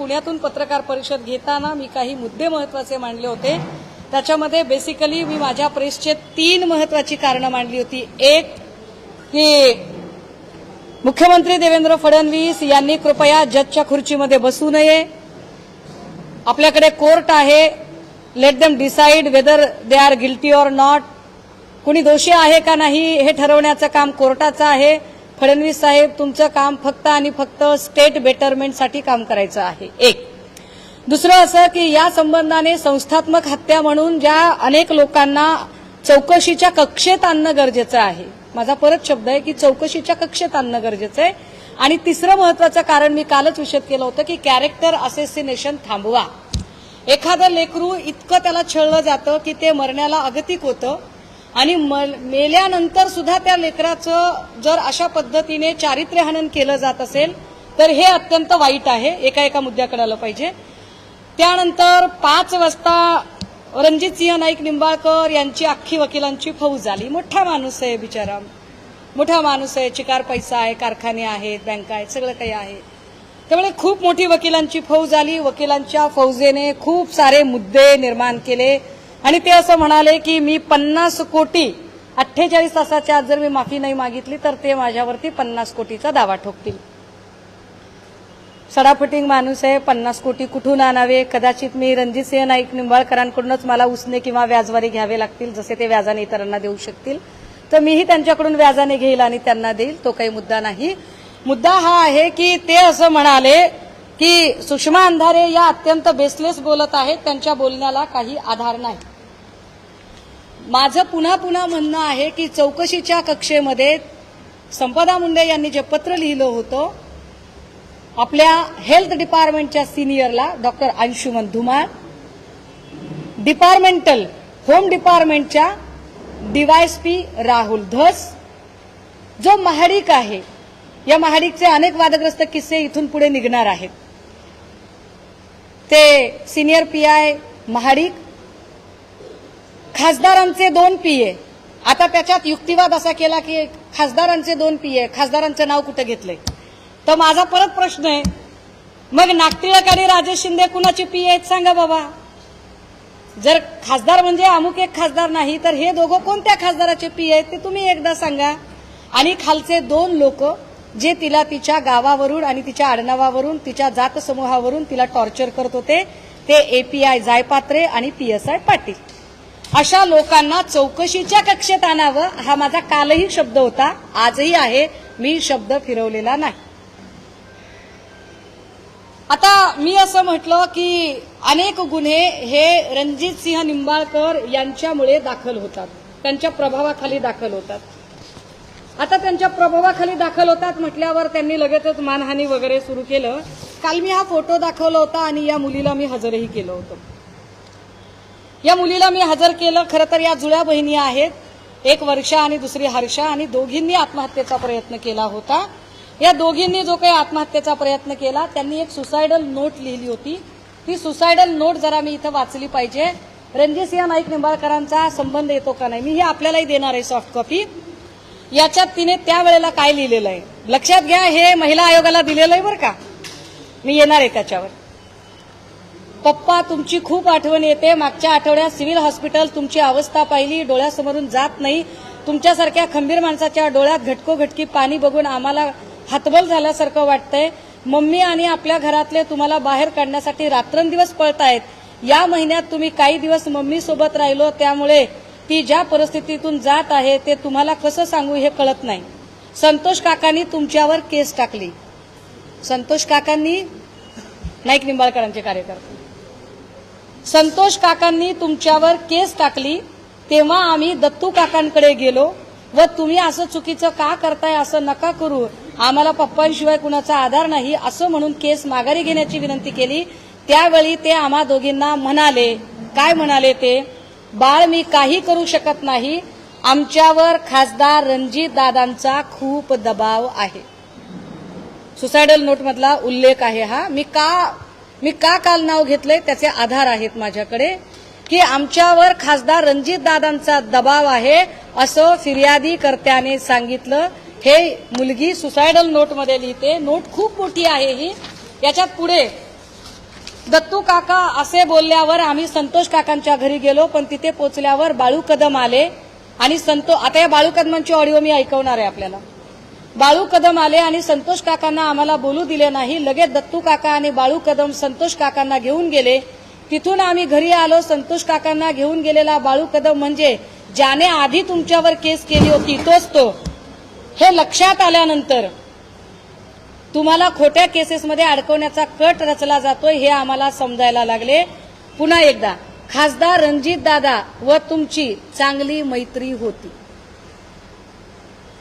पुण्यातून पत्रकार परिषद घेताना मी काही मुद्दे महत्त्वाचे मांडले होते. त्याच्यामध्ये बेसिकली मी माझ्या प्रेसचे तीन महत्वाची कारणं मांडली होती. एक की मुख्यमंत्री देवेंद्र फडणवीस यांनी कृपया जजच्या खुर्चीमध्ये बसू नये. आपल्याकडे कोर्ट आहे. Let them decide whether they are guilty or not कुणी दोषी आहे का नाही हे ठरवण्याचं काम कोर्टाचं आहे. फडणवीस साहेब तुमचं काम फक्त आणि फक्त स्टेट बेटरमेंटसाठी काम करायचं आहे. एक. दुसरं असं की या संबंधाने संस्थात्मक हत्या म्हणून ज्या अनेक लोकांना चौकशीच्या कक्षेत आणणं गरजेचं आहे. माझा परत शब्द आहे की चौकशीच्या कक्षेत आणणं गरजेचं आहे. आणि तिसरं महत्वाचं कारण मी कालच विषद केलं होतं की कॅरेक्टर असेसिनेशन थांबवा. एखादं लेकरू इतकं त्याला छळलं जातं की ते मरण्याला अगतिक होतं आणि मल- मेल्यानंतर सुद्धा त्या लेकराचं जर अशा पद्धतीने चारित्र्यहनन केलं जात असेल तर हे अत्यंत वाईट आहे. एका एका मुद्द्याकडे आलं पाहिजे. त्यानंतर पाच वाजता रणजित सिंह नाईक निंबाळकर यांची अख्खी वकिलांची फौज आली मोठा माणूस आहे बिचारा. मोठा माणूस आहे. चिकार पैसा आहे कारखाने आहेत बँका आहेत सगळं काही आहे. त्यामुळे खूप मोठी वकिलांची फौज आली वकिलांच्या फौजेने खूप सारे मुद्दे निर्माण केले. आणि ते असं म्हणाले की मी पन्नास कोटी अठ्ठेचाळीस तासाच्या आत जर मी माफी नाही मागितली तर ते माझ्यावरती पन्नास कोटीचा दावा ठोकतील. सडाफटिंग माणूस आहे पन्नास कोटी कुठून आणावे? कदाचित मी रणजितसिंह नाईक निंबाळकरांकडूनच मला उसने किंवा व्याजवारी घ्यावे लागतील जसे ते व्याजाने इतरांना देऊ शकतील. तर मीही त्यांच्याकडून व्याजाने घेईल आणि त्यांना देईल तो काही मुद्दा नाही. मुद्दा हा आहे की ते असं म्हणाले की सुषमा अंधारे या अत्यंत बेसलेस बोलत आहेत त्यांच्या बोलण्याला काही आधार नाही. माझं पुन्हा पुन्हा म्हणणं आहे की चौकशीच्या कक्षेमध्ये संपदा मुंडे यांनी जे पत्र लिहिलं होतं आपल्या हेल्थ डिपार्टमेंटच्या सिनियरला doctor Anshuman Dhumal departmental home डिपार्टमेंटच्या DYSP Rahul Dhas जो महाडिक आहे या महाडिकचे अनेक वादग्रस्त किस्से इथून पुढे निघणार आहेत. ते सिनियर पी आय महाडिक खासदारांचे दोन पीए. आता त्याच्यात युक्तिवाद असा केला की खासदारांचे दोन पीए. खासदारांचं नाव कुठं घेतलंय? तर माझा परत प्रश्न आहे मग नागटिळक आणि राजेश शिंदे कुणाचे पीए आहेत सांगा बाबा? जर खासदार म्हणजे अमुक एक खासदार नाही तर हे दोघं कोणत्या खासदाराचे पी आहेत ते तुम्ही एकदा सांगा. आणि खालचे दोन लोक जे तिला तिच्या गावावरून आणि तिच्या आडनावावरून तिच्या जात समूहावरून तिला टॉर्चर करत होते ते एपीआय जायपात्रे आणि पी एस आय पाटील. अशा लोकांना चौकशीच्या कक्षेत आणावं हा माझा कालही शब्द होता. आजही आहे. मी शब्द फिरवलेला नाही. आता मी असं म्हटलं की अनेक गुन्हे हे रणजित सिंह निंबाळकर यांच्यामुळे दाखल होतात. त्यांच्या प्रभावाखाली दाखल होतात. आता त्यांच्या प्रभावाखाली दाखल होतात म्हटल्यावर त्यांनी लगेचच मानहानी वगैरे सुरू केलं. काल मी हा फोटो दाखवला होता आणि या मुलीला मी हजरही केलं होतं. या मुलीला मी हजर केलं. खरं तर या जुळ्या बहिणी आहेत. एक वर्षा आणि दुसरी हर्षा आणि दोघींनी आत्महत्येचा प्रयत्न केला होता. या दोघींनी जो काही आत्महत्येचा प्रयत्न केला त्यांनी एक सुसायडल नोट लिहिली होती. ती सुसायडल नोट जरा मी इथं वाचली पाहिजे. रणजितसिंह नाईक निंबाळकरांचा संबंध येतो का नाही मी ही आपल्यालाही देणार आहे सॉफ्ट कॉपी याच्यात तिने त्यावेळेला काय लिहिलेलं आहे? लक्षात घ्या हे महिला आयोगाला दिलेलं आहे बरं का. मी येणार आहे त्याच्यावर. पप्पा तुमची खूप आठवण येते. मागच्या आठवड्यात सिव्हिल हॉस्पिटल तुमची अवस्था पाहिली. डोळ्यासमोरून जात नाही. तुमच्यासारख्या खंबीर माणसाच्या डोळ्यात घटकोघटकी पाणी बघून आम्हाला हातबल झाल्यासारखं वाटतंय. मम्मी आणि आपल्या घरातले तुम्हाला बाहेर काढण्यासाठी रात्रंदिवस पळतायत. या महिन्यात तुम्ही काही दिवस मम्मी सोबत राहिलो. त्यामुळे ती ज्या परिस्थितीतून जात आहे ते तुम्हाला कसं सांगू हे कळत नाही. संतोष काकांनी तुमच्यावर केस टाकली. संतोष काकांनी नाईक निंबाळकरांचे कार्यकर्ते. संतोष काकांनी तुमच्यावर केस टाकली तेव्हा आम्ही दत्तू काकांकडे गेलो व तुम्ही असं चुकीचं का करताय असं नका करू. आम्हाला पप्पांशिवाय कुणाचा आधार नाही असं म्हणून केस माघारी घेण्याची विनंती केली. त्यावेळी ते आम्हा दोघींना म्हणाले काय म्हणाले ते? बाळ मी काही करू शकत नाही. आमच्यावर खासदार रणजित दादांचा खूप दबाव आहे. सुसायडल नोट मधला उल्लेख आहे हा. मी का मी का काल नाव घेतलंय त्याचे आधार आहेत माझ्याकडे की आमच्यावर खासदार रणजित दादांचा दबाव आहे असं फिर्यादीकर्त्याने सांगितलं. हे मुलगी सुसायडल नोटमध्ये लिहिते. नोट खूप मोठी आहे ही. याच्यात पुढे दत्तू काका असे बोलल्यावर आम्ही संतोष काकांच्या घरी गेलो पण तिथे पोचल्यावर बाळू कदम आले. आणि संतो आता या बाळू कदमांची ऑडिओ मी ऐकवणार आहे आपल्याला. बाळू कदम आले आणि संतोष काकांना आम्हाला बोलू दिले नाही. लगेच दत्तू काका आणि बाळू कदम संतोष काकांना घेऊन गेले. तिथून आम्ही घरी आलो. संतोष काकांना घेऊन गेलेला बाळू कदम म्हणजे ज्याने आधी तुमच्यावर केस केली होती तोच तो. हे लक्षात आल्यानंतर तुम्हाला खोट्या केसेसमध्ये अडकवण्याचा कट रचला जातोय हे आम्हाला समजायला लागले. पुन्हा एकदा खासदार रणजित दादा व तुमची चांगली मैत्री होती.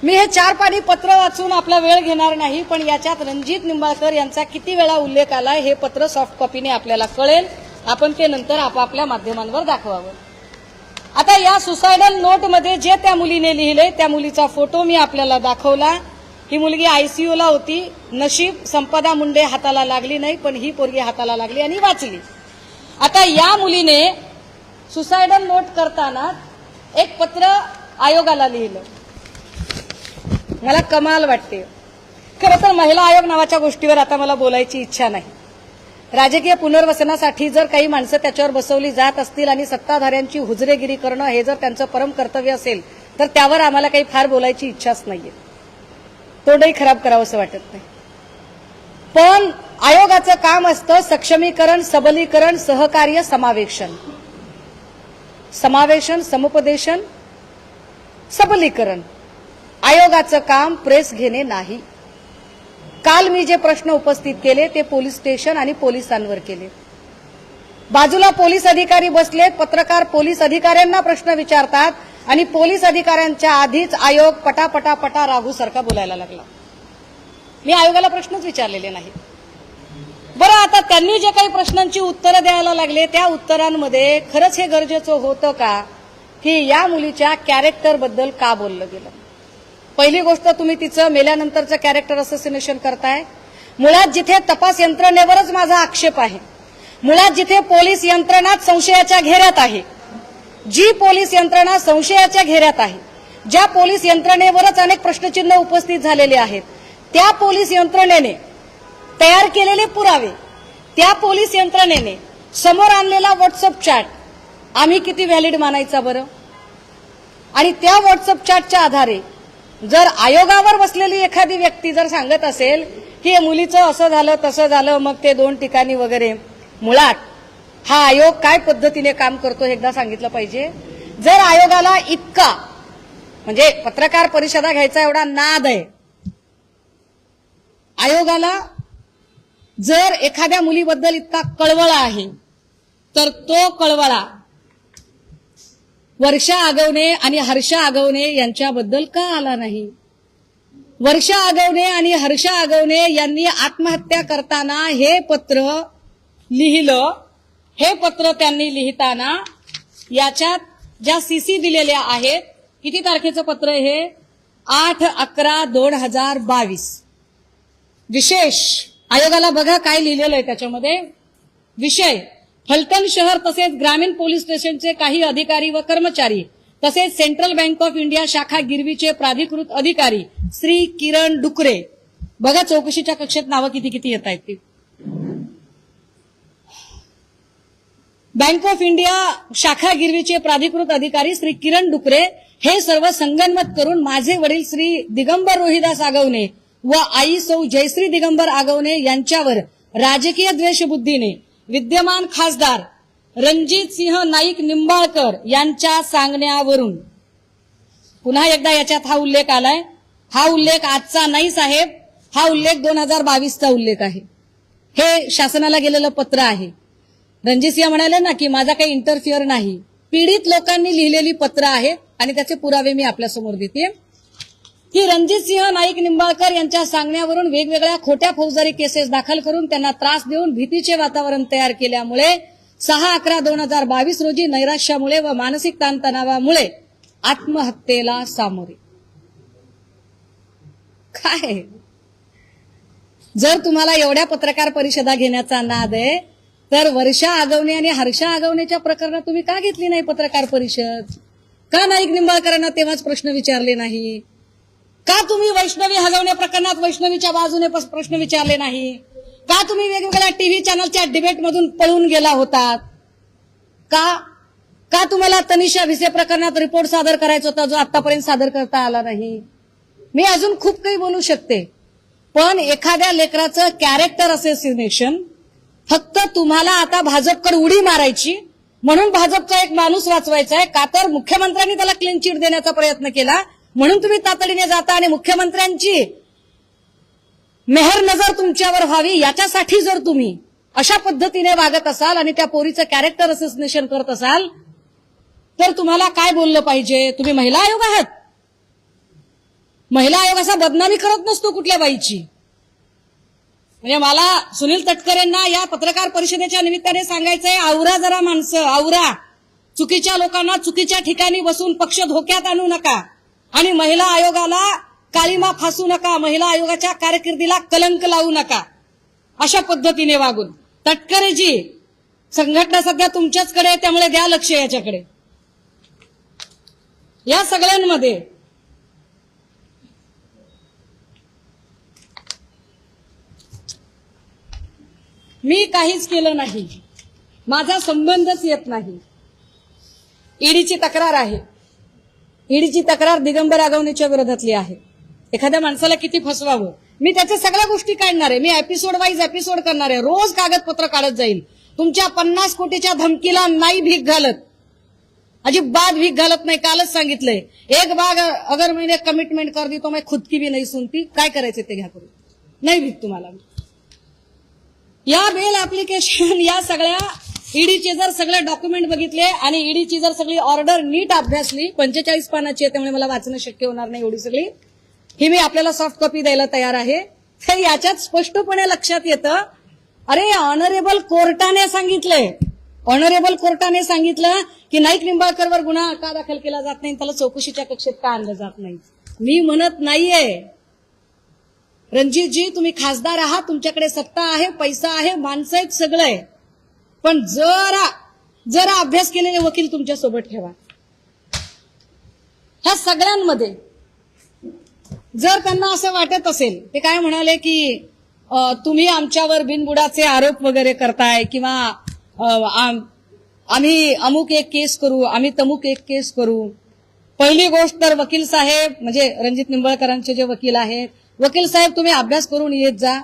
मी हे चार पाणी पत्र वाचून आपला वेळ घेणार नाही पण याच्यात रणजित निंबाळकर यांचा किती वेळा उल्लेख आलाय हे पत्र सॉफ्ट कॉपीने आपल्याला कळेल. आपण ते नंतर आपापल्या माध्यमांवर दाखवावं. आता या सुसायडल नोटमध्ये जे त्या मुलीने लिहिले त्या मुलीचा फोटो मी आपल्याला दाखवला. ही मुलगी आयसीयूला होती. नशीब संपदा मुंडे हाताला लागली नाही पण ही पोरगी हाताला लागली आणि वाचली. आता या मुलीने सुसायडल नोट करताना एक पत्र आयोगाला लिहिलं. मला कमाल वाटते. खरं तर महिला आयोग नावाच्या गोष्टीवर आता मला बोलायची इच्छा नाही. राजकीय पुनर्वसनासाठी जर काही माणसं त्याच्यावर बसवली जात असतील आणि सत्ताधाऱ्यांची हुजरेगिरी करणं हे जर त्यांचं परम कर्तव्य असेल तर त्यावर आम्हाला काही फार बोलायची इच्छाच नाहीये. तोंडही खराब करावं असं वाटत नाही. पण आयोगाचं काम असतं सक्षमीकरण सबलीकरण सहकार्य समावेशन. समावेशन समुपदेशन सबलीकरण. आयोगाचं काम प्रेस घेणे नाही. काल मी जे प्रश्न उपस्थित केले ते पोलीस स्टेशन आणि पोलिसांवर केले. बाजूला पोलीस अधिकारी बसलेत पत्रकार पोलीस अधिकाऱ्यांना प्रश्न विचारतात आणि पोलीस अधिकाऱ्यांच्या आधीच आयोग पटापटा पटा सारखा बोलायला लागला. मी आयोगाला प्रश्नच विचारलेले नाही. बरं आता त्यांनी जे काही प्रश्नांची उत्तरं द्यायला लागले त्या उत्तरांमध्ये खरंच हे गरजेचं होतं का? की या मुलीच्या कॅरेक्टरबद्दल का बोललं गेलं? पहिली गोष्ट तुम्ही तिचं मेल्यानंतरचं कॅरेक्टर असोसिनेशन करताय. मुळात जिथे तपास यंत्रणेवरच माझा आक्षेप आहे. मुळात जिथे पोलीस यंत्रणाच संशयाच्या घेऱ्यात आहे. जी पोलीस यंत्रणा संशयाच्या घेऱ्यात आहे ज्या पोलीस यंत्रणेवरच अनेक प्रश्नचिन्ह उपस्थित झालेले आहेत त्या पोलीस यंत्रणेने तयार केलेले पुरावे त्या पोलीस यंत्रणेने समोर आणलेला व्हॉट्सअप चॅट आम्ही किती व्हॅलिड मानायचा बरं? आणि त्या व्हॉट्सअप चॅटच्या आधारे जर आयोगावर बसलेली एखादी व्यक्ती जर सांगत असेल की मुलीचं असं झालं तसं झालं मग ते दोन ठिकाणी वगैरे. मुळात हा आयोग काय पद्धतीने काम करतो एकदा सांगितलं पाहिजे. जर आयोगाला इतका म्हणजे पत्रकार परिषदा घ्यायचा एवढा नाद आहे आयोगाला जर एखाद्या मुलीबद्दल इतका कळवळा आहे तर तो कळवळा वर्षा आगवणे आणि हर्षा आगवणे यांच्याबद्दल का आला नाही? वर्षा आगवणे आणि हर्षा आगवणे यांनी आत्महत्या करताना हे पत्र लिहिलं. हे पत्र त्यांनी लिहिताना याच्यात ज्या सीसी दिलेल्या आहेत किती तारखेचं पत्र हे? आठ अकरा दोन हजार बावीस. विशेष. आयोगाला बघा काय लिहिलेलं आहे त्याच्यामध्ये. विषय. फलटण शहर तसेच ग्रामीण पोलीस स्टेशनचे काही अधिकारी व कर्मचारी तसेच सेंट्रल बँक ऑफ इंडिया शाखा गिरवीचे प्राधिकृत अधिकारी श्री किरण डुकरे. बघा चौकशीच्या कक्षेत नावं किती किती येत आहेत ती. बँक ऑफ इंडिया शाखा गिरवीचे प्राधिकृत अधिकारी श्री किरण डुकरे हे सर्व संगनमत करून माझे वडील श्री दिगंबर रोहिदास आगवणे व आई सौ जयश्री दिगंबर आगवणे यांच्यावर राजकीय द्वेषबुद्धीने विद्यमान खासदार रणजित सिंह नाईक निंबाळकर यांच्या सांगण्यावरून. पुन्हा एकदा याच्यात हा उल्लेख आलाय. हा उल्लेख आजचा नाही साहेब. हा उल्लेख दोन हजार बावीसचा उल्लेख आहे. हे शासनाला गेलेलं पत्र आहे. रणजित सिंह म्हणाले ना की माझा काही इंटरफिअर नाही. पीडित लोकांनी लिहिलेली पत्र आहेत आणि त्याचे पुरावे मी आपल्यासमोर देते. की रणजित सिंह नाईक निंबाळकर यांच्या सांगण्यावरून वेगवेगळ्या खोट्या फौजदारी केसेस दाखल करून त्यांना त्रास देऊन भीतीचे वातावरण तयार केल्यामुळे सहा अकरा दोन हजार बावीस रोजी नैराश्यामुळे व मानसिक ताणतणावामुळे आत्महत्येला सामोरे. काय? जर तुम्हाला एवढ्या पत्रकार परिषदा घेण्याचा नाद आहे तर वर्षा आगवणे आणि हर्षा आगवणेच्या प्रकरणात तुम्ही का घेतली नाही पत्रकार परिषद? का नाईक निंबाळकरांना तेव्हाच प्रश्न विचारले नाही? का तुम्ही वैष्णवी हगवणे प्रकरणात वैष्णवीच्या बाजूने प्रश्न विचारले नाही? का तुम्ही वेगवेगळ्या टीव्ही चॅनलच्या डिबेटमधून पळून गेला होतात? का? का तुम्हाला तनिषा भिसे प्रकरणात रिपोर्ट सादर करायचा होता जो आतापर्यंत सादर करता आला नाही? मी अजून खूप काही बोलू शकते. पण एखाद्या लेकराचं कॅरेक्टर असेसिनेशन फक्त तुम्हाला आता भाजपकडे उडी मारायची म्हणून भाजपचा एक माणूस वाचवायचा आहे. का तर मुख्यमंत्र्यांनी त्याला क्लीन चिट देण्याचा प्रयत्न केला म्हणून तुम्ही तातडीने जाता आणि मुख्यमंत्र्यांची मेहर नजर तुमच्यावर व्हावी याच्यासाठी जर तुम्ही अशा पद्धतीने वागत असाल आणि त्या पोरीचं कॅरेक्टर असोसिएशन करत असाल तर तुम्हाला काय बोललं पाहिजे? तुम्ही महिला आयोग आहात. महिला आयोग असा बदनामी करत नसतो कुठल्या बाईची. म्हणजे मला सुनील तटकरेंना या पत्रकार परिषदेच्या निमित्ताने सांगायचंय आवरा जरा माणसं आवरा. चुकीच्या लोकांना चुकीच्या ठिकाणी बसून पक्ष धोक्यात आणू नका. आणि महिला आयोगाला कालिमा फासू नका महिला आयोगाच्या कारकिर्दीला कलंक लावू नका अशा पद्धतीने वागून. तटकरेजी संघटना सध्या तुमच्याचकडे आहे त्यामुळे द्या लक्ष याच्याकडे. या सगळ्यांमध्ये मी काहीच केलं नाही. माझा संबंधच येत नाही. ईडीची तक्रार आहे. ईडीची तक्रार दिगंबर आगवणीच्या विरोधातली आहे. एखाद्या माणसाला किती फसवावं? मी त्याच्या सगळ्या गोष्टी काढणार आहे. मी एपिसोड वाईज एपिसोड करणार आहे. रोज कागदपत्र काढत जाईल. तुमच्या पन्नास कोटीच्या धमकीला नाही भीक घालत. अजिबात भीक घालत नाही. कालच सांगितलंय. एक बाग अगर मैंने कमिटमेंट कर दी तो मैं खुद की भी नाही सुनती. काय करायचं ते घ्या करून नाही भीक तुम्हाला. या बेल ऍप्लिकेशन या सगळ्या ईडीचे जर सगळे डॉक्युमेंट बघितले आणि ईडीची जर सगळी ऑर्डर नीट अभ्यासली पंचेचाळीस पानाची आहे त्यामुळे मला वाचणं शक्य होणार नाही एवढी सगळी. ही मी आपल्याला सॉफ्ट कॉपी द्यायला तयार आहे. तर याच्यात स्पष्टपणे लक्षात येतं अरे ऑनरेबल कोर्टाने सांगितलंय. ऑनरेबल कोर्टाने सांगितलं की नाईक निंबाळकरवर गुन्हा का दाखल केला जात नाही त्याला चौकशीच्या कक्षेत का आणलं जात नाही? मी म्हणत नाहीये. रणजितजी तुम्ही खासदार आहात तुमच्याकडे सत्ता आहे पैसा आहे माणसं आहेत सगळं. आहे पण जरा जरा अभ्यास केलेले वकील तुमच्यासोबत ठेवा. ह्या सगळ्यांमध्ये जर त्यांना असं वाटत असेल ते काय म्हणाले की तुम्ही आमच्यावर बिनबुडाचे आरोप वगैरे करताय किंवा आम्ही अमुक एक केस करू आम्ही तमुक एक केस करू. पहिली गोष्ट तर वकील साहेब म्हणजे रणजित निंबाळकरांचे जे वकील आहेत वकील साहेब तुम्ही अभ्यास करून येत जा.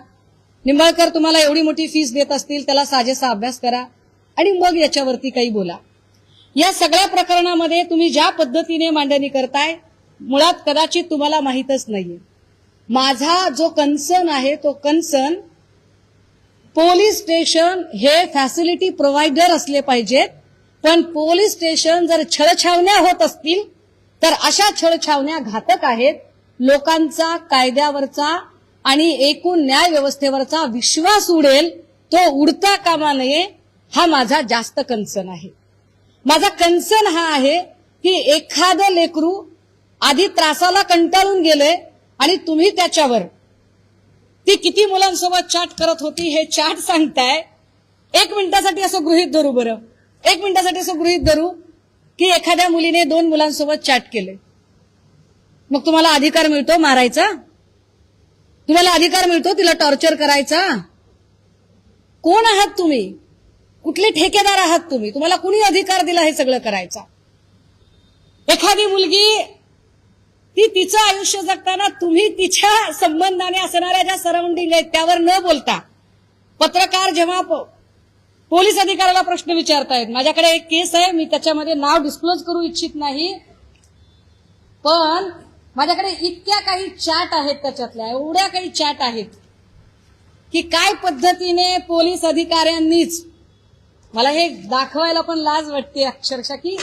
निंबाळकर तुम्हाला एवढी मोठी फीस देत असतील त्याला साजेसा अभ्यास करा आणि मग याच्यावरती काही बोला. या सगळ्या प्रकरणामध्ये तुम्ही ज्या पद्धतीने मांडणी करताय मुळात कदाचित तुम्हाला माहीतच नाहीये. माझा जो कन्सर्न आहे तो कन्सर्न पोलीस स्टेशन हे फॅसिलिटी प्रोव्हायडर असले पाहिजेत पण पोलीस स्टेशन जर छळछावण्या होत असतील तर अशा छळछावण्या घातक आहेत लोकांचा कायद्यावरचा आणि एकूण न्याय व्यवस्थेवरचा विश्वास उडेल तो उडता कामा नये हा माझा जास्त कन्सर्न आहे. माझा कन्सर्न हा आहे की एखादं लेकरू आधी त्रासाला कंटाळून गेले आणि तुम्ही त्याच्यावर. ती किती मुलांसोबत चॅट करत होती हे चॅट सांगताय. एक मिनिटासाठी असं गृहित धरू बरं. एक मिनिटासाठी असं गृहित धरू की एखाद्या मुलीने दोन मुलांसोबत चॅट केले मग तुम्हाला अधिकार मिळतो मारायचा? तुम्हाला अधिकार मिळतो तिला टॉर्चर करायचा. कोण आहात तुम्ही? कुठले ठेकेदार आहात तुम्ही? तुम्हाला कुणी अधिकार दिला हे सगळं करायचा? एखादी मुलगी ती तिचं आयुष्य जगताना तुम्ही तिच्या संबंधाने असणाऱ्या ज्या सराउंडिंग आहेत त्यावर न बोलता पत्रकार जेव्हा पोलीस अधिकाऱ्याला प्रश्न विचारतायत माझ्याकडे एक केस आहे मी त्याच्यामध्ये नाव डिस्क्लोज करू इच्छित नाही पण माझ्याकडे इतक्या काही चॅट आहेत त्याच्यातल्या एवढ्या काही चॅट आहेत की काय पद्धतीने पोलीस अधिकाऱ्यांनीच मला हे दाखवायला पण लाज वाटते अक्षरशः की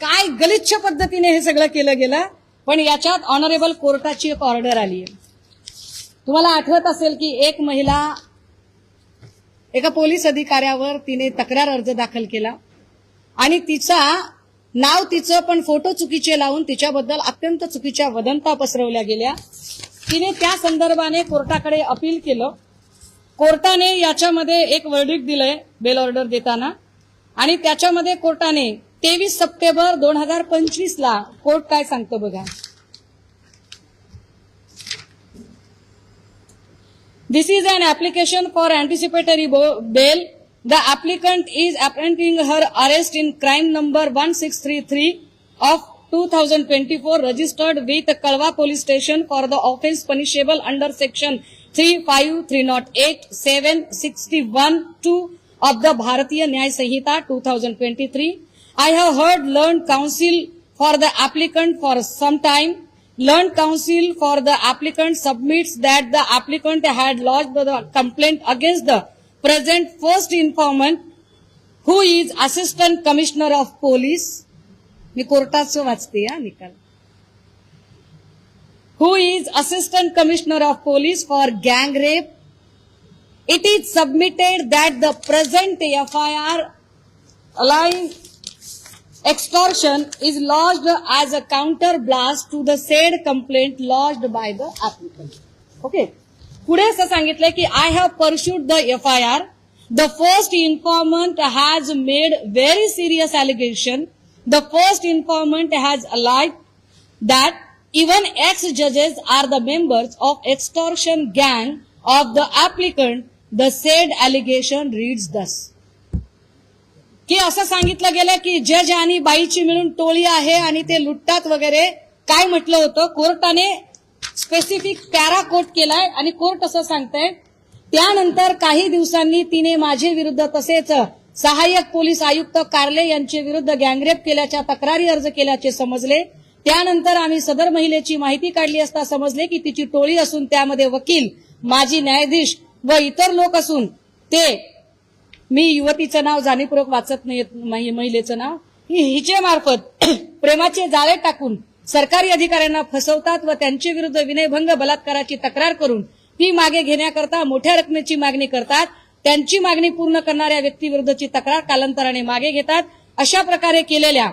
काय गलिच्छ पद्धतीने हे सगळं केलं गेलं पण याच्यात ऑनरेबल कोर्टाची एक ऑर्डर आली आहे. तुम्हाला आठवत असेल की एक महिला एका पोलीस अधिकाऱ्यावर तिने तक्रार अर्ज दाखल केला आणि तिचा नाव तिचं पण फोटो चुकीचे लावून तिच्याबद्दल अत्यंत चुकीच्या वदंता पसरवल्या गेल्या. तिने त्या संदर्भाने कोर्टाकडे अपील केलं. कोर्टाने याच्यामध्ये एक वर्डिक दिलंय बेल ऑर्डर देताना. आणि त्याच्यामध्ये कोर्टाने तेवीस सप्टेंबर दोन हजार पंचवीस ला कोर्ट काय सांगतो बघा. This is an application for anticipatory bail. The applicant is apprehending her arrest in crime number 1633 of 2024 registered with Kalwa police station for the offense punishable under section 35 308 761 2 of the Bharatiya Nyay Sanhita 2023. I have heard learned counsel for the applicant for some time. Learned counsel for the applicant submits that the applicant had lodged the complaint against the present first informant who is assistant commissioner of police. मी कोर्टाचं वाचते हा निकाल who is assistant commissioner of police for gang rape it is submitted that the present FIR allowing extortion is lodged as a counter blast to the said complaint lodged by the applicant. Okay. पुढे असं सांगितलंय की I have परश्यूड the F I R the first इन्फॉर्मंट has made very serious allegation the first इन्फॉर्मंट has अलाइट that even x जजेस R the members of extortion गँग of the applicant the sed allegation reads दस की असं सांगितलं गेलं की जज आणि बाईची मिळून टोळी आहे आणि ते लुटतात वगैरे. काय म्हटलं होतं? कोर्टाने स्पेसिफिक पॅरा कोट केलाय आणि कोर्ट असं सांगतंय त्यानंतर काही दिवसांनी तिने माझे विरुद्ध तसेच सहाय्यक पोलीस आयुक्त कार्ले यांचे विरुद्ध गँगरेप केल्याच्या तक्रारी अर्ज केल्याचे समजले. त्यानंतर आम्ही सदर महिलेची माहिती काढली असता समजले की तिची टोळी असून त्यामध्ये वकील माजी न्यायाधीश व इतर लोक असून ते मी युवतीचं नाव जाणीवपूर्वक वाचत नाही महिलेचं नाव हिचे मार्फत प्रेमाचे जाळे टाकून सरकारी अधिकाऱ्यांना फसवतात व त्यांच्याविरुद्ध विरुद्ध विनयभंग बलात्काराची तक्रार करून ती मागे घेण्याकरता मोठ्या रकमेची मागणी करतात. त्यांची मागणी पूर्ण करणाऱ्या व्यक्तीविरुद्धची तक्रार कालांतराने मागे घेतात. अशा प्रकारे केलेल्या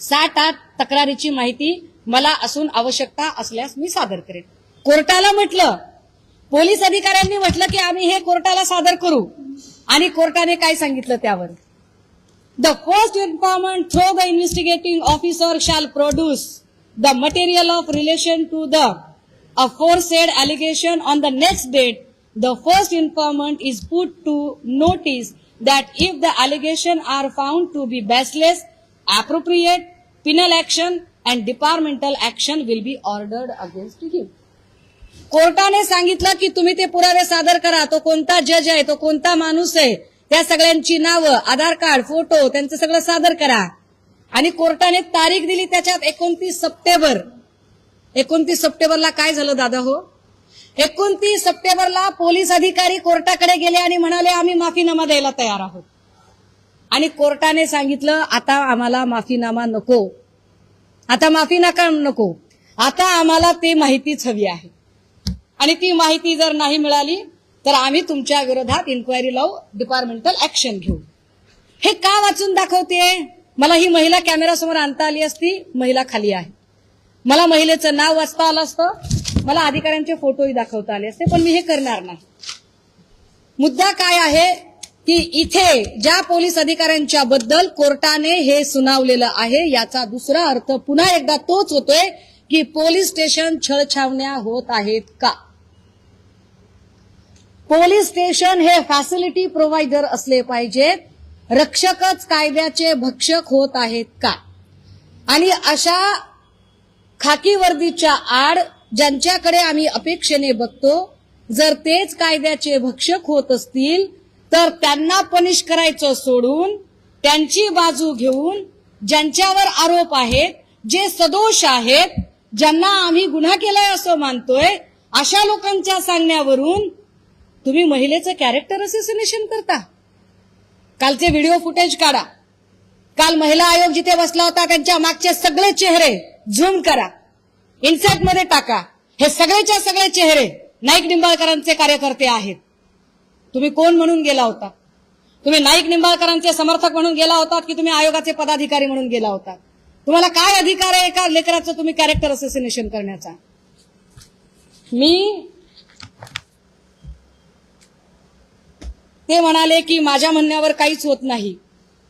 सात आठ तक्रारीची माहिती मला असून आवश्यकता असल्यास मी सादर करेन. कोर्टाला म्हटलं पोलीस अधिकाऱ्यांनी म्हटलं की आम्ही हे कोर्टाला सादर करू. आणि कोर्टाने काय सांगितलं त्यावर? The first informant through the investigating officer shall produce the material of relation to the aforesaid allegation on the next date, the first informant is put to notice that if the allegation are found to be baseless, appropriate, penal action and departmental action will be ordered against him. कोर्टाने सांगितलं की तुम्ही ते पुरावे सादर करा तो कोणता जज आहे तो कोणता माणूस आहे त्या सगळ्यांची नावं आधार कार्ड फोटो त्यांचं सगळं सादर करा आणि कोर्टाने तारीख दिली त्याच्यात एकोणतीस सप्टेंबर. एकोणतीस सप्टेंबरला काय झालं दादा हो? एकोणतीस सप्टेंबरला पोलीस अधिकारी कोर्टाकडे गेले आणि म्हणाले आम्ही माफीनामा द्यायला तयार आहोत. आणि कोर्टाने सांगितलं आता आम्हाला माफीनामा नको. आता माफी नका नको. आता आम्हाला ते माहितीच हवी आहे. आणि ती माहिती जर नाही मिळाली तर आम्ही तुमच्या विरोधात इन्क्वायरी लावू डिपार्टमेंटल ऍक्शन घेऊ. हे का वाचून दाखवते मला ही महिला कॅमेरासमोर आणता आली असती महिला खाली आहे. मला महिलेचं नाव वाचता आलं असतं मला अधिकाऱ्यांचे फोटोही दाखवता आले असते पण मी हे करणार नाही. मुद्दा काय आहे की इथे ज्या पोलीस अधिकाऱ्यांच्या बद्दल कोर्टाने हे सुनावलेलं आहे याचा दुसरा अर्थ पुन्हा एकदा तोच होतोय की पोलीस स्टेशन छळछावण्या होत आहेत का? पोलीस स्टेशन हे फॅसिलिटी प्रोव्हायडर असले पाहिजेत रक्षकच कायद्याचे भक्षक होत आहेत का? आणि अशा खाकी वर्दीच्या आड ज्यांच्याकडे आम्ही अपेक्षेने बघतो जर तेच कायद्याचे भक्षक होत असतील तर त्यांना पनिश करायचं सोडून त्यांची बाजू घेऊन ज्यांच्यावर आरोप आहेत जे सदोष आहेत ज्यांना आम्ही गुन्हा केलाय असं मानतोय अशा लोकांच्या सांगण्यावरून तुम्ही महिलेचं कॅरेक्टर असेसिनेशन करता. कालचे व्हिडिओ फुटेज काढा. काल महिला आयोग जिथे बसला होता त्यांच्या मागचे सगळे चेहरे झूम करा. इन्सर्टमध्ये टाका. हे सगळेच्या सगळे चेहरे नाईक निंबाळकरांचे कार्यकर्ते आहेत. तुम्ही कोण म्हणून गेला होता? तुम्ही नाईक निंबाळकरांचे समर्थक म्हणून गेला होतात की तुम्ही आयोगाचे पदाधिकारी म्हणून गेला होता? तुम्हाला काय अधिकार आहे एका लेकराचं तुम्ही कॅरेक्टर असोसिएशन करण्याचा? मी ते म्हणाले की माझ्या म्हणण्यावर काहीच होत नाही.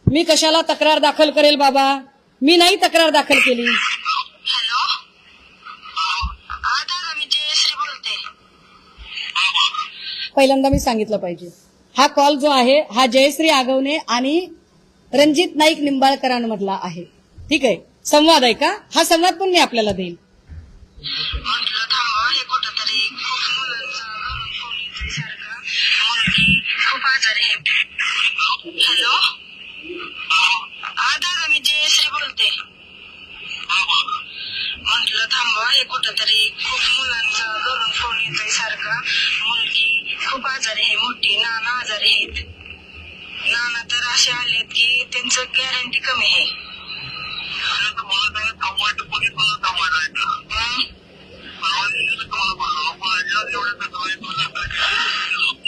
मी कशाला तक्रार दाखल करेल बाबा? मी नाही तक्रार दाखल केली. पहिल्यांदा मी सांगितलं पाहिजे. हा कॉल जो आहे हा जयश्री आगवणे आणि रणजित नाईक निंबाळकरांमधला आहे. ठीक आहे? संवाद आहे का? हा संवाद पण मी आपल्याला देईल. मुलगी आहे हॅलो? हा दादा मी जयश्री बोलते. म्हटलं थांबवा हे कुठंतरी खूप मुलांचं घरून फोन येतोय सारखा. मुलगी खूप आजारी आहे मोठी. नाना आजारी आहेत. नाना तर असे आलेत की त्यांचं गॅरंटी कमी आहे.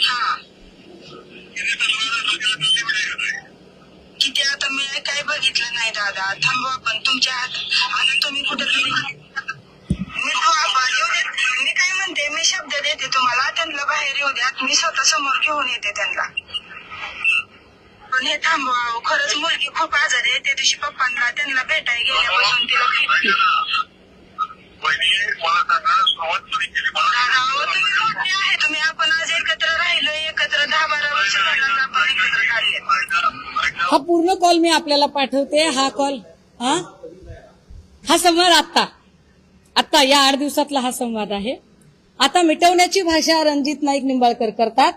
हा. किती आता मी काय बघितलं नाही दादा. थांबवा पण तुमच्या आता तुम्ही कुठेतरी मी मी काय म्हणते मी शब्द देते तुम्हाला. त्यांना बाहेर येऊ द्यात मी स्वतः समोर घेऊन येते त्यांना. पण हे थांबवा खरंच मुलगी खूप आजारी आहे. त्या दिवशी पप्पांना त्यांना भेटायला गेल्यापासून तिला फिफ्टी दादा अहो, तुम्ही मोठे आहे. तुम्ही आपण आज एकत्र राहिलो एकत्र दहा बारा वर्ष झालं आपण एकत्र काढले हा पूर्ण कॉल मी आपल्याला पाठवते हा कॉल हा? हा संवाद आत्ता. आत्ता या आठ दिवसातला हा संवाद आहे. आता मिटवण्याची भाषा रणजित नाईक निंबाळकर करतात.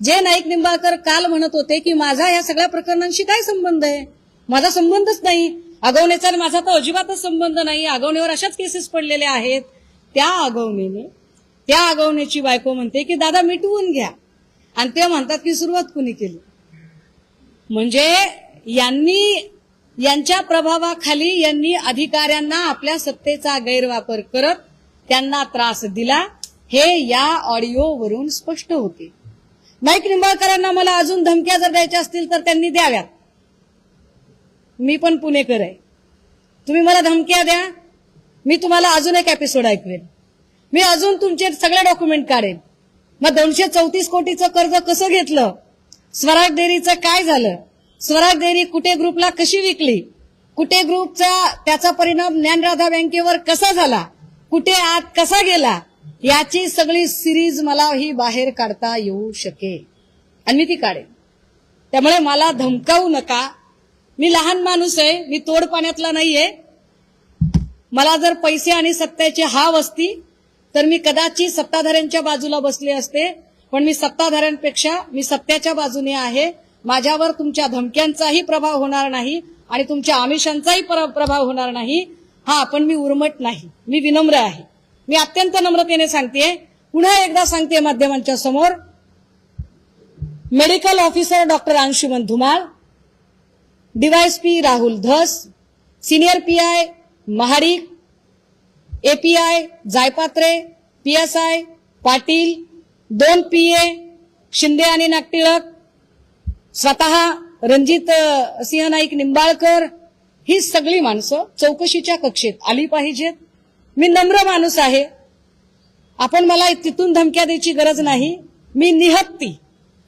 जे नाईक निंबाळकर काल म्हणत होते की माझा या सगळ्या प्रकरणांशी काय संबंध आहे? माझा संबंधच नाही. आगवण्याचा आणि माझा तर अजिबातच संबंध नाही. आगवणीवर अशाच केसेस पडलेल्या आहेत. त्या आगवणीने त्या आगवण्याची बायको म्हणते की दादा मिटवून घ्या. आणि ते म्हणतात की सुरुवात कुणी केली? म्हणजे यांनी यांच्या प्रभावाखाली यांनी अधिकाऱ्यांना आपल्या सत्तेचा गैरवापर करत त्यांना त्रास दिला. हे या ऑडिओवरून स्पष्ट होते. नाईक निंबाळकरांना मला अजून धमक्या जर द्यायच्या असतील तर त्यांनी द्याव्यात. मी पण पुणेकर आहे. तुम्ही मला धमक्या द्या मी तुम्हाला अजून एक एपिसोड ऐकवेल मी अजून तुमचे सगळे डॉक्युमेंट काढेल मग दोनशे चौतीस कोटीचं कर्ज कसं घेतलं? स्वराज डेअरीचं काय झालं? स्वराज डेअरी कुठे ग्रुपला कशी विकली? कुठे ग्रुपचा त्याचा परिणाम ज्ञानराधा बँकेवर कसा झाला? कुठे आत कसा गेला? याची सगळी सिरीज मला ही बाहेर काढता येऊ शकेल. आणि मी ती काढेन. त्यामुळे मला धमकावू नका. मी लहान माणूस आहे मी तोड पाण्यातला नाहीये. मला जर पैसे आणि सत्याची हाव असती तर मी कदाचित सत्ताधाऱ्यांच्या बाजूला बसले असते पण मी सत्ताधाऱ्यांपेक्षा मी सत्याच्या बाजूने आहे. माझ्यावर तुमच्या धमक्यांचाही प्रभाव होणार नाही आणि तुमच्या आमिषांचाही प्र- प्रभाव होणार नाही. हा पण मी उर्मट नाही. मी विनम्र आहे. मी अत्यंत नम्रतेने सांगते पुन्हा एकदा सांगते माध्यमांच्या समोर. Medical officer doctor Anshuman Dhumal DYSP Rahul Dhas senior PI Mahadik API Jaypatre PSI Patil दोन पीए शिंदे आणि नागटिळक स्वतः रणजित सिंह नाईक निंबाळकर ही सगळी माणसं चौकशीच्या कक्षेत आली पाहिजेत. मी नम्र माणूस आहे. आपण मला तिथून धमक्या द्यायची गरज नाही. मी निहत्ती.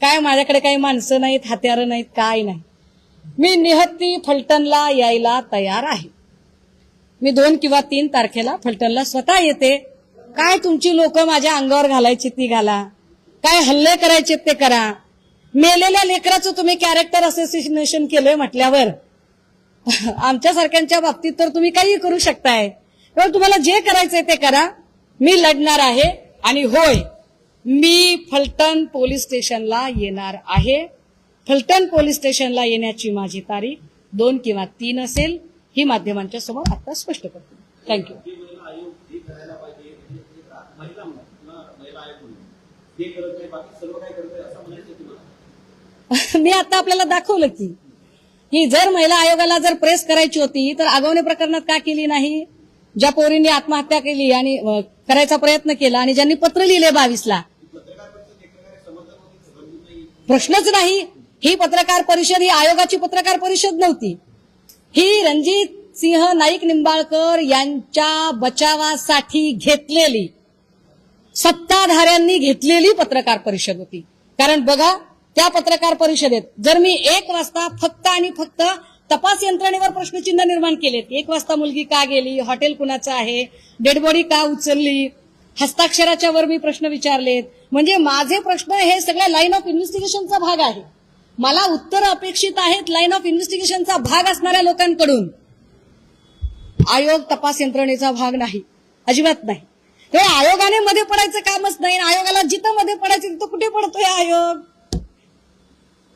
काय माझ्याकडे काही माणसं नाहीत हत्यारं नाहीत काय नाही. मी निहत्ती फलटणला यायला तयार आहे. मी दोन किंवा तीन तारखेला फलटणला स्वतः येते. काय तुमची लोक माझ्या अंगावर घालायची ती घाला. काय हल्ले करायचे ते करा. मेलेल्या लेकराचं तुम्ही कॅरेक्टर असोसिएशन केलंय म्हटल्यावर. आमच्या सारख्यांच्या बाबतीत तर तुम्ही काही करू शकताय. तेव्हा तुम्हाला जे करायचंय ते करा. मी लढणार आहे आणि होय मी फलटण पोलीस स्टेशनला येणार आहे. फलटण पोलीस स्टेशनला येण्याची माझी तारीख दोन किंवा तीन असेल ही माध्यमांच्या समोर आता स्पष्ट करतो. थँक्यू मी आता आपल्याला दाखवलं की ही जर महिला आयोगाला जर प्रेस करायची होती तर आगवणे प्रकरणात का केली नाही? ज्या पोरींनी आत्महत्या केली आणि करायचा प्रयत्न केला आणि ज्यांनी पत्र लिहिले बावीसला प्रश्नच नाही. ही पत्रकार परिषद ही आयोगाची पत्रकार परिषद नव्हती. ही रणजित सिंह नाईक निंबाळकर यांच्या बचावासाठी घेतलेली सत्ताधाऱ्यांनी घेतलेली पत्रकार परिषद होती. कारण बघा त्या पत्रकार परिषदेत जर मी एक वाजता फक्त आणि फक्त तपास यंत्रणेवर प्रश्नचिन्ह निर्माण केलेत. एक वाजता मुलगी का गेली? हॉटेल कुणाचं आहे? डेडबॉडी का उचलली? हस्ताक्षराच्या वर मी प्रश्न विचारलेत. म्हणजे माझे प्रश्न हे सगळ्या लाईन ऑफ इन्व्हेस्टिगेशनचा भाग आहे. मला उत्तर अपेक्षित आहेत लाईन ऑफ इन्व्हेस्टिगेशनचा भाग असणाऱ्या लोकांकडून. आयोग तपास यंत्रणेचा भाग नाही. अजिबात नाही. ते आयोगाने मध्ये पडायचं कामच नाही आयोगाला जिथं मध्ये पडायचं तिथं कुठे पडतोय आयोग?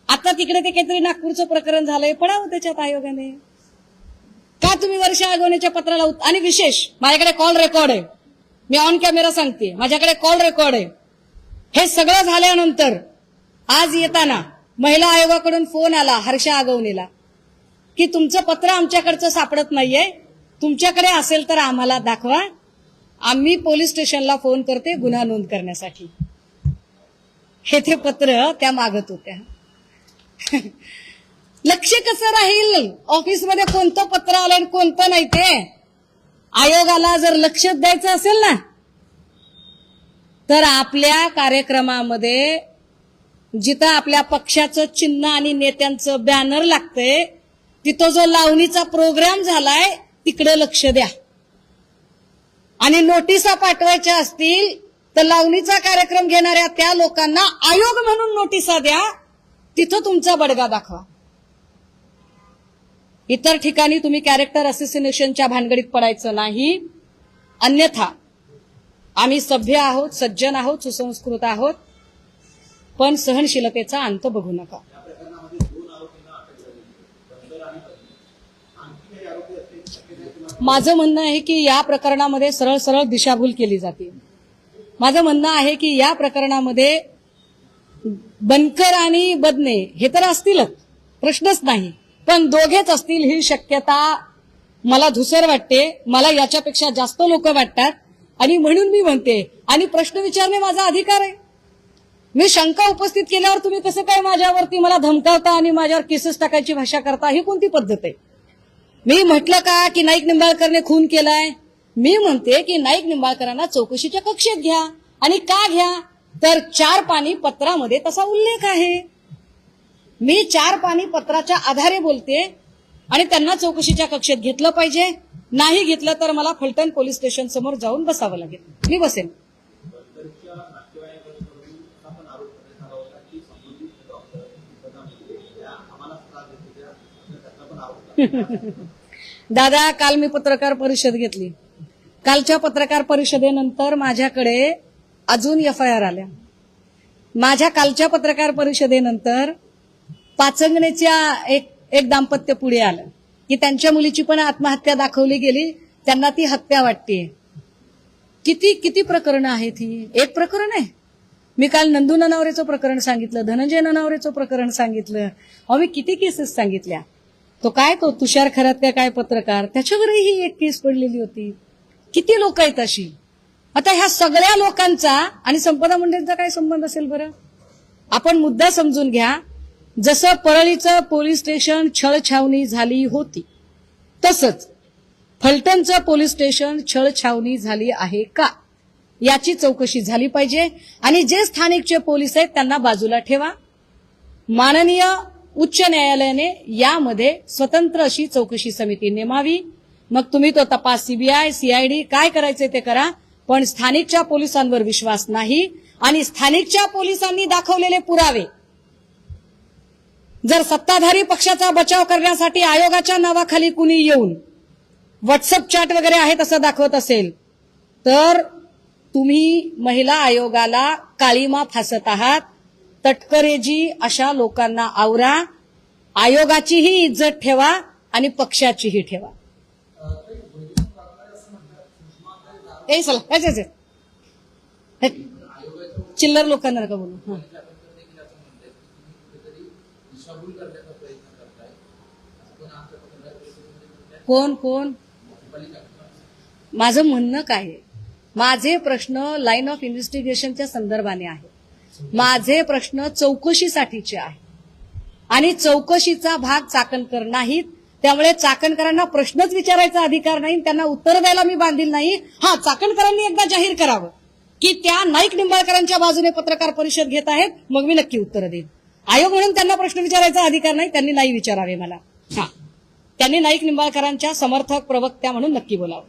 आता तिकडे ते काहीतरी नागपूरचं प्रकरण झालंय पडावं त्याच्यात आयोगाने. का तुम्ही वर्ष आगवण्याच्या पत्राला उत- आणि विशेष माझ्याकडे कॉल रेकॉर्ड आहे. मी ऑन कॅमेरा सांगते माझ्याकडे कॉल रेकॉर्ड आहे. हे सगळं झाल्यानंतर आज येताना महिला आयोगाकडून फोन आला हर्षा आगवणीला की तुमचं पत्र आमच्याकडचं सापडत नाहीये तुमच्याकडे असेल तर आम्हाला दाखवा. आम्ही पोलीस स्टेशनला फोन करते गुन्हा नोंद करण्यासाठी. हे ते पत्र त्या मागत होत्या. लक्ष कसं राहील? ऑफिसमध्ये कोणतं पत्र आलं आणि कोणतं नाही ते? आयोगाला जर लक्ष द्यायचं असेल ना तर आपल्या कार्यक्रमामध्ये जिथं आपल्या पक्षाचं चिन्ह आणि नेत्यांचं बॅनर लागतंय तिथं जो लावणीचा प्रोग्राम झालाय तिकडे लक्ष द्या. आणि नोटिसा पाठवायच्या असतील तर लावणीचा कार्यक्रम घेणाऱ्या त्या लोकांना आयोग म्हणून नोटिसा द्या तिथं तुमचा बडगा दाखवा. इतर ठिकाणी तुम्ही कॅरेक्टर असोसिएशनच्या भानगडीत पडायचं नाही. अन्यथा आम्ही सभ्य आहोत सज्जन आहोत सुसंस्कृत आहोत. पण सहनशीलतेचा अंत बघू नका. माझं म्हणणं आहे की या प्रकरणामध्ये सरळ सरळ दिशाभूल केली जाते. माझं म्हणणं आहे की या प्रकरणामध्ये बनकर आणि बदने हे तर असतीलच प्रश्नच नाही. पण दोघेच असतील ही शक्यता मला धुसर वाटते मला याच्यापेक्षा जास्त लोक वाटतात. आणि म्हणून मी म्हणते आणि प्रश्न विचारणे माझा अधिकार आहे. मी शंका उपस्थित केल्यावर तुम्ही कसं काय माझ्यावरती मला धमकावता आणि माझ्यावर केसेस टाकायची भाषा करता? ही कोणती पद्धत आहे? मी म्हटलं का की नाईक निंबाळकरने खून केलाय? मी म्हणते की नाईक निंबाळकरांना चौकशीच्या कक्षेत घ्या आणि का घ्या? तर चार पाणी पत्रामध्ये तसा उल्लेख आहे. मी चार पाणी पत्राच्या आधारे बोलते आणि त्यांना चौकशीच्या कक्षेत घेतलं पाहिजे. नाही घेतलं तर मला फलटण पोलीस स्टेशन समोर जाऊन बसावं लागेल. मी बसेन. दादा काल मी पत्रकार परिषद घेतली. कालच्या पत्रकार परिषदेनंतर माझ्याकडे अजून एफ आय आर आल्या. माझ्या कालच्या पत्रकार परिषदेनंतर पाचंगणेच्या एक एक दाम्पत्य पुढे आलं. की त्यांच्या मुलीची पण आत्महत्या दाखवली गेली त्यांना ती हत्या वाटते किती किती प्रकरणं आहेत ही? एक प्रकरण आहे. मी काल नंदू ननावरेचं प्रकरण सांगितलं धनंजय ननावरेचं प्रकरण सांगितलं. अहो मी किती केसेस सांगितल्या. तो काय तो तुषार खरात काय पत्रकार? त्याच्यावरही ही एक केस पडलेली होती. किती लोक आहेत अशी? आता ह्या सगळ्या लोकांचा आणि संपदा मंडळींचा काय संबंध असेल बरं? आपण मुद्दा समजून घ्या. जसं परळीचं पोलीस स्टेशन छळछावणी झाली होती तसंच फलटणचं पोलीस स्टेशन छळछावणी झाली आहे का? याची चौकशी झाली पाहिजे. आणि जे स्थानिकचे पोलीस आहेत त्यांना बाजूला ठेवा. माननीय उच्च न्यायालयाने यामध्ये स्वतंत्र अशी चौकशी समिती नेमावी. मग तुम्ही तो तपास सीबीआय सीआयडी काय करायचे ते करा. पण स्थानिकच्या पोलिसांवर विश्वास नाही आणि स्थानिकच्या पोलिसांनी दाखवलेले पुरावे. जर सत्ताधारी पक्षाचा बचाव करण्यासाठी आयोगाच्या नावाखाली कुणी येऊन व्हॉट्सअप चॅट वगैरे आहेत असं दाखवत असेल तर तुम्ही महिला आयोगाला काळीमा फासत आहात. तटकरेजी अशा लोकांना आवरा आयोगाचीही इज्जत ठेवा आणि पक्षाचीही ठेवा. ए चला चिल्लर लोकांना नका बोलू. कोण कोण? माझं म्हणणं काय आहे? माझे प्रश्न लाईन ऑफ इन्व्हेस्टिगेशनच्या संदर्भाने आहे माझे प्रश्न चौकशीसाठीचे आहे आणि चौकशीचा भाग चाकणकर नाहीत. त्यामुळे चाकणकरांना प्रश्नच विचारायचा अधिकार नाही त्यांना उत्तर द्यायला मी बांधील नाही. हा चाकणकरांनी एकदा जाहीर करावं की त्या नाईक निंबाळकरांच्या बाजूने पत्रकार परिषद घेत आहेत. मग मी नक्की उत्तर देईन. आयोग म्हणून त्यांना प्रश्न विचारायचा अधिकार नाही. त्यांनी नाही विचारावे मला. हा. त्यांनी नाईक निंबाळकरांच्या समर्थक प्रवक्त्या म्हणून नक्की बोलावं.